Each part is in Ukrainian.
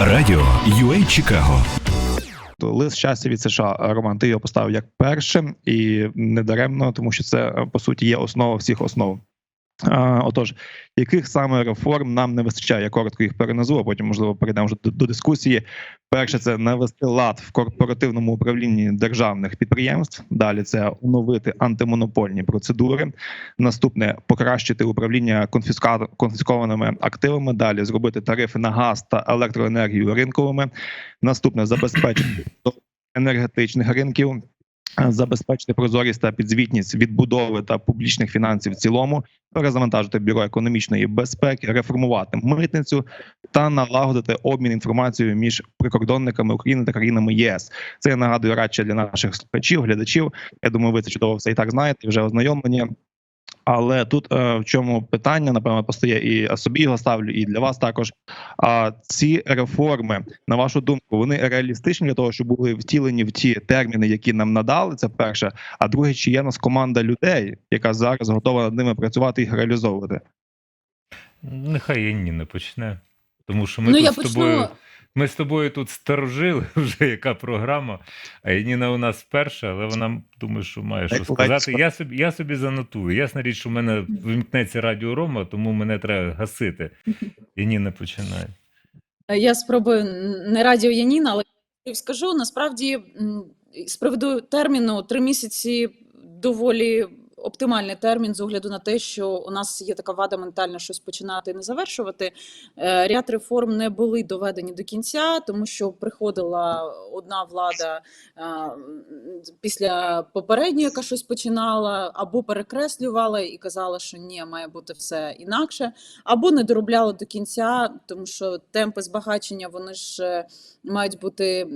Радіо UA Чикаго. Лист щастя від США Роман, ти його поставив як першим і недаремно, тому що це по суті є основа всіх основ. Отож, яких саме реформ нам не вистачає? Я коротко їх переназву, а потім можливо перейдемо вже до дискусії. Перше, це навести лад в корпоративному управлінні державних підприємств. Далі це оновити антимонопольні процедури. Наступне покращити управління конфіскованими активами. Далі зробити тарифи на газ та електроенергію ринковими. Наступне забезпечити енергетичних ринків. Забезпечити прозорість та підзвітність відбудови та публічних фінансів в цілому, перезавантажити бюро економічної безпеки, реформувати митницю та налагодити обмін інформацією між прикордонниками України та країнами ЄС. Це я нагадую радше для наших слухачів, глядачів. Я думаю, ви це чудово все і так знаєте, вже ознайомлені. Але тут е, в чому питання, напевно, постає і собі його ставлю, і для вас також. А ці реформи, на вашу думку, вони реалістичні для того, щоб були втілені в ті терміни, які нам надали. Це перше. А друге, чи є нас команда людей, яка зараз готова над ними працювати і їх реалізовувати? Нехай Яніна почне. Тому що ми Ну, тут я з почну. Ми з тобою тут старожили вже яка програма. А Яніна у нас перша, але вона думаю, що має що сказати. Я собі, я собі занотую. Ясна річ, що в мене вимкнеться радіо Рома, тому мене треба гасити. Яніна починає. Я спробую не радіо Яніна, але скажу насправді з приводу терміну три місяці доволі оптимальний термін з огляду на те, що у нас є така вада ментальна щось починати і не завершувати. Е, Ряд реформ не були доведені до кінця, тому що приходила одна влада е, після попередньої, яка щось починала, або перекреслювала і казала, що ні, має бути все інакше, або не доробляла до кінця, тому що темпи збагачення вони ж е, мають бути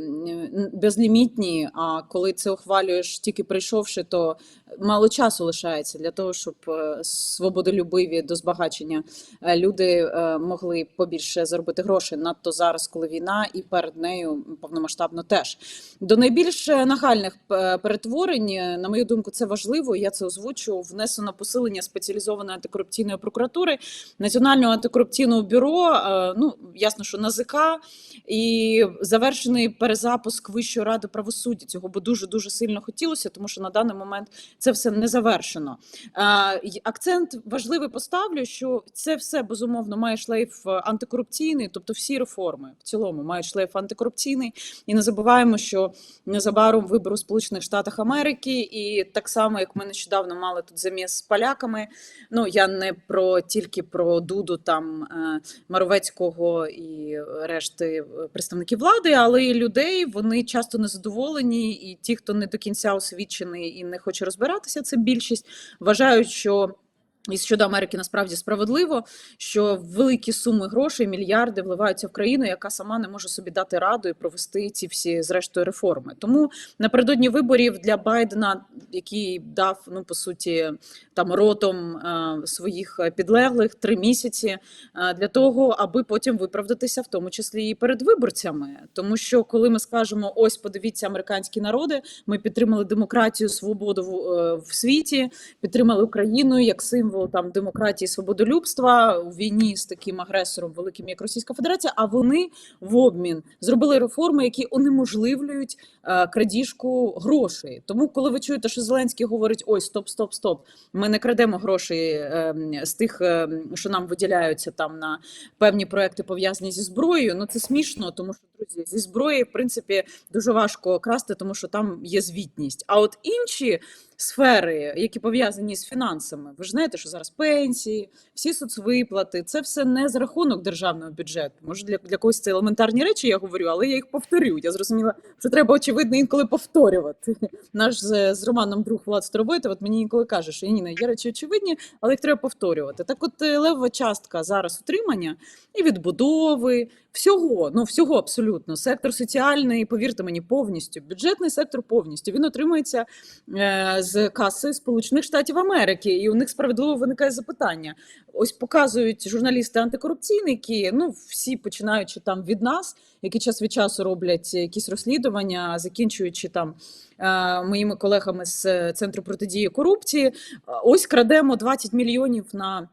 безлімітні. А коли це ухвалюєш тільки прийшовши, то мало часу лишається для того, щоб е, свободолюбиві до збагачення е, люди е, могли побільше заробити грошей. Надто зараз, коли війна, і перед нею повномасштабно теж до найбільш нагальних перетворень, на мою думку, це важливо. Я це озвучу. Внесено посилення спеціалізованої антикорупційної прокуратури, національного антикорупційного бюро. Ну ясно, що НАЗК і завершений перезапуск Вищої ради правосуддя. Цього би дуже дуже сильно хотілося, тому що на даний момент це все не завершено. А, й- Акцент важливий поставлю, що це все безумовно має шлейф е, антикорупційний, тобто всі реформи в цілому мають шлейф антикорупційний. І не забуваємо, що незабаром вибори у Сполучених Штатах Америки, і так само як ми нещодавно мали тут заміс з поляками. Ну я не про тільки про Дуду там е, Маровецького і решти е, представників влади, але і людей вони часто незадоволені, і ті, хто не до кінця освічений і не хоче розбиратися, це більшість вважають, що. І щодо Америки насправді справедливо, що великі суми грошей, мільярди вливаються в країну, яка сама не може собі дати раду і провести ці всі зрештою реформи. Тому напередодні виборів для Байдена, який дав ну по суті там ротом е, своїх підлеглих три місяці е, для того, аби потім виправдатися, в тому числі і перед виборцями. Тому що коли ми скажемо, ось подивіться, американські народи, ми підтримали демократію, свободу в, е, в світі, підтримали Україну як символ там демократії, свободолюбства у війні з таким агресором великим, як Російська Федерація. А вони в обмін зробили реформи, які унеможливлюють е, крадіжку грошей. Тому, коли ви чуєте, що Зеленський говорить: ой, стоп, стоп, стоп, ми не крадемо гроші е, з тих, е, що нам виділяються там на певні проекти пов'язані зі зброєю. Ну це смішно, тому що друзі, зі зброї, в принципі, дуже важко красти, тому що там є звітність. А от інші сфери, які пов'язані з фінансами, ви ж знаєте, що зараз пенсії, всі соцвиплати, це все не за рахунок державного бюджету. Може, для, для когось це елементарні речі, я говорю, але я їх повторю. Я зрозуміла, що треба очевидно інколи повторювати. Наш з, з Романом друг Влад Старовойта, от мені інколи каже, що Ніна, є речі очевидні, але їх треба повторювати. Так, от е, левова частка зараз утримання і відбудови, всього, ну всього абсолютно. Сектор соціальний, повірте мені, повністю. Бюджетний сектор повністю. Він отримується е, з каси Сполучених Штатів Америки, і у них справедливо виникає запитання. Ось показують журналісти антикорупційники. Ну всі починаючи там від нас, які час від часу роблять якісь розслідування, закінчуючи там е, моїми колегами з центру протидії корупції. Ось крадемо 20 мільйонів на.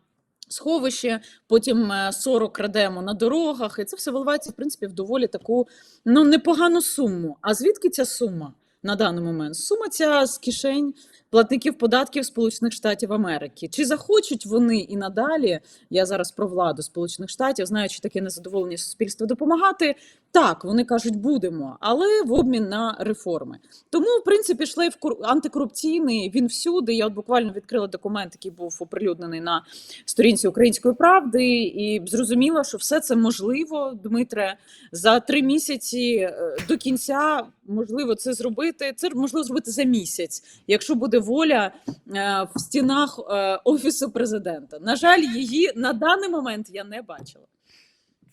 Сховище, потім е, 40 крадемо на дорогах, і це все виливається, в принципі, в доволі таку ну, непогану суму. А звідки ця сума на даний момент? Сума ця з кишень платників податків Сполучених Штатів Америки. Чи захочуть вони і надалі? Я зараз про владу Сполучених Штатів, знаючи таке незадоволення суспільства допомагати. Так, вони кажуть, будемо, але в обмін на реформи. Тому, в принципі, шлейф кор- антикорупційний він всюди. Я от буквально відкрила документ, який був оприлюднений на сторінці Української правди, і зрозуміла, що все це можливо, Дмитре, за три місяці е, до кінця можливо це зробити. Це можливо зробити за місяць, якщо буде воля е, в стінах е, офісу президента. На жаль, її на даний момент я не бачила.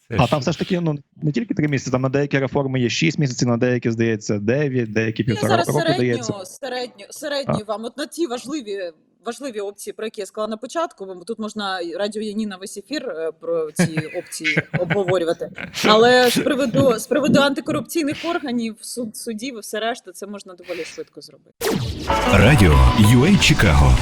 Це А там все ж таки ну не тільки три місяці, там на деякі реформи є 6 місяців, на деякі здається 9, деякі півтора зараз року середню, дається. середню, середню вам. От на ті важливі. Важливі опції, про які я сказала на початку, бо тут можна радіо Яніна весь ефір е, про ці опції обговорювати. Але з приводу з приводу антикорупційних органів, суд судів і все решта, це можна доволі швидко зробити. Радіо UA Чикаго